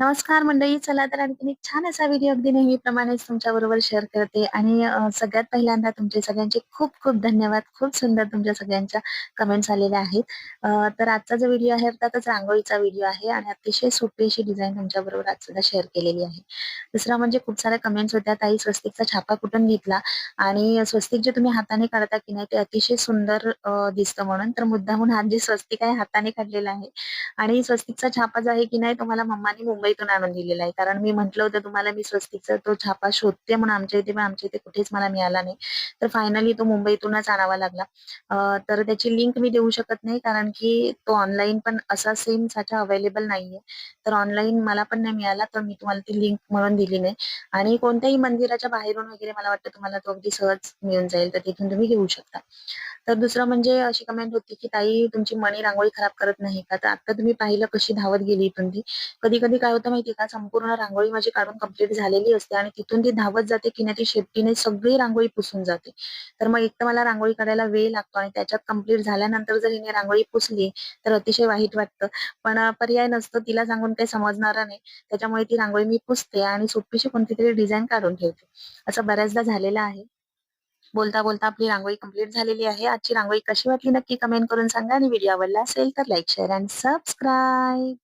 नमस्कार मंडळी. चला तर आणखी एक छान असा व्हिडिओ अगदी नेहमीप्रमाणेच तुमच्याबरोबर शेअर करते आणि सगळ्यात पहिल्यांदा तुमचे सगळ्यांचे खूप खूप धन्यवाद. खूप सुंदर तुमच्या सगळ्यांच्या कमेंट्स आलेल्या आहेत. तर आजचा जो व्हिडिओ आहे अर्थातच रांगोळीचा व्हिडिओ आहे आणि अतिशय सोपी अशी डिझाईन तुमच्या बरोबर आज सुद्धा शेअर केलेली आहे. दुसरा म्हणजे खूप साऱ्या कमेंट्स होत्या, "ताई स्वस्तिकचा छापा कुठून घेतला?" आणि स्वस्तिक जे तुम्ही हाताने काढता की नाही ते अतिशय सुंदर दिसतं म्हणून. तर मुद्दामून हा जे स्वस्तिक आहे हाताने काढलेला आहे आणि स्वस्तिकचा छापा जो आहे की नाही तुम्हाला मम्माने मुंबई मुंबईतून आणून दिलेला आहे. कारण मी म्हटलं होतं तुम्हाला मी स्वस्तिकचा तो छापा शोधते म्हणून आमच्या इथे, पण आमच्या इथे कुठेच मला मिळाला नाही. तर फायनली तो मुंबईतूनच आणावा लागला. तर त्याची लिंक मी देऊ शकत नाही कारण की तो ऑनलाईन पण असा सेम साठा अवेलेबल नाहीये. तर ऑनलाईन मला पण नाही मिळाला, तर मी तुम्हाला ती लिंक म्हणून दिली नाही आणि कोणत्याही मंदिराच्या बाहेरून वगैरे मला वाटतं तुम्हाला तो अगदी सहज मिळून जाईल, तर तिथून तुम्ही घेऊ शकता. तर दुसरं म्हणजे अशी कमेंट होती, की "ताई तुमची मणी रांगोळी खराब करत नाही का?" तर आता तुम्ही पाहिलं कशी धावत गेली इथून ती. कधी-कधी काय होतं माहितीये का, संपूर्ण रांगोळी माझी काढून कंप्लीट झालेली असते आणि तिथून ती धावत जाते की नाही ती शेपटीने सगळी रांगोळी पुसून जाते. तर मग एक तर मला रांगोळी काढायला वेळ लागतो आणि त्याच्यात कंप्लीट झाल्यानंतर जर हिने रांगोळी पुसली, तर अतिशय वाईट वाटतं. पण पर्याय नसतो तिला सांगून काही समजणार नाही. त्याच्यामुळे ती रांगोळी मी पुसते आणि सोपीशी कोणतीतरी डिझाईन काढून ठेवते. असं बऱ्याचदा झालेलं आहे. बोलता-बोलता आपली रांगोळी कंप्लीट झालेली आहे. आजची रांगोळी कशी वाटली नक्की कमेंट करून सांगा आणि व्हिडिओ आवडला असेल तर लाईक, शेअर अँड सबस्क्राईब.